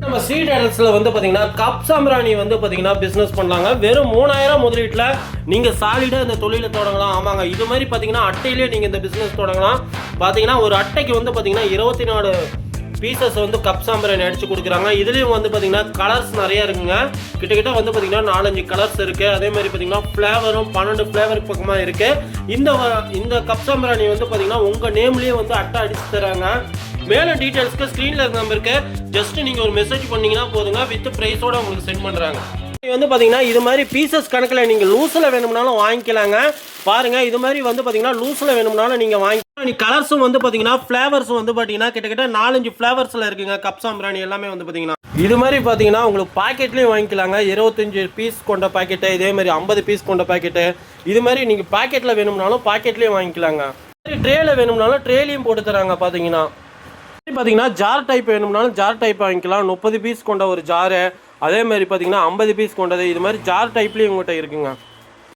நம்ம ஸ்ட்ரீட் அட்ரஸில் வந்து பார்த்தீங்கன்னா கப் சாம்பிராணி வந்து பார்த்தீங்கன்னா பிஸ்னஸ் பண்ணலாங்க. வெறும் மூணாயிரம் முதலீட்டில் நீங்கள் சாலிடாக இந்த தொழிலை தொடங்கலாம். ஆமாங்க. இது மாதிரி பார்த்தீங்கன்னா அட்டையிலே நீங்கள் இந்த பிஸ்னஸ் தொடங்கலாம். பார்த்தீங்கன்னா ஒரு அட்டைக்கு வந்து பார்த்தீங்கன்னா இருபத்தி நாலு பீசஸ் வந்து கப் சாம்பிராணி அடிச்சு கொடுக்குறாங்க. இதுலேயும் வந்து பார்த்தீங்கன்னா கலர்ஸ் நிறையா இருக்குங்க. கிட்டக்கிட்ட வந்து பார்த்தீங்கன்னா நாலஞ்சு கலர்ஸ் இருக்குது அதே மாதிரி பார்த்தீங்கன்னா ஃப்ளேவரும் பன்னெண்டு ஃப்ளேவர் பக்கமாக இருக்குது இந்த வ- இந்த கப் சாம்பிராணி வந்து பார்த்தீங்கன்னா உங்கள் நேம்லேயே வந்து அட்டை அடிச்சு தராங்க. மேலே டீட்டெயில்ஸ்க்கு ஸ்க்ரீனில் இருக்க நம்பருக்கு ஜஸ்ட் நீங்கள் ஒரு மெசேஜ் பண்ணீங்கன்னா போதுங்க. வித் ப்ரைஸோட உங்களுக்கு சென்ட் பண்ணுறாங்க வந்து பார்த்தீங்கன்னா இது மாதிரி பீசஸ் கணக்கில் நீங்கள் லூஸில் வேணும்னாலும் வாங்கிக்கலாங்க. பாருங்கள் இது மாதிரி வந்து பார்த்தீங்கன்னா லூஸில் வேணும்னாலும் நீங்கள் வாங்கிக்கலாம். நீ கலர்ஸும் வந்து பார்த்தீங்கன்னா ஃப்ளேவர்ஸும் வந்து பார்த்தீங்கன்னா கிட்டத்தட்ட நாலஞ்சு ஃப்ளேவர்ஸில் இருக்குங்க. கப் சாம்பிராணி எல்லாமே வந்து பார்த்தீங்கன்னா இது மாதிரி பார்த்தீங்கன்னா உங்களுக்கு பாக்கெட்லேயும் வாங்கிக்கலாங்க. இருபத்தஞ்சு பீஸ் கொண்ட பாக்கெட்டு இதே மாதிரி ஐம்பது பீஸ் கொண்ட பாக்கெட்டு இது மாதிரி நீங்கள் பாக்கெட்டில் வேணும்னாலும் பாக்கெட்லேயும் வாங்கிக்கலாங்க. ட்ரேயில் வேணும்னாலும் ட்ரேலையும் போட்டு தராங்க பார்த்தீங்கன்னா பார்த்தீங்கன்னா ஜார் டைப் வேணும்னாலும் ஜார் டைப் வாங்கிக்கலாம். முப்பது பீஸ் கொண்ட ஒரு ஜாரு அதே மாதிரி பார்த்தீங்கன்னா ஐம்பது பீஸ் கொண்டது. இது மாதிரி ஜார் டைப்லேயும் உங்கள்கிட்ட இருக்குங்க.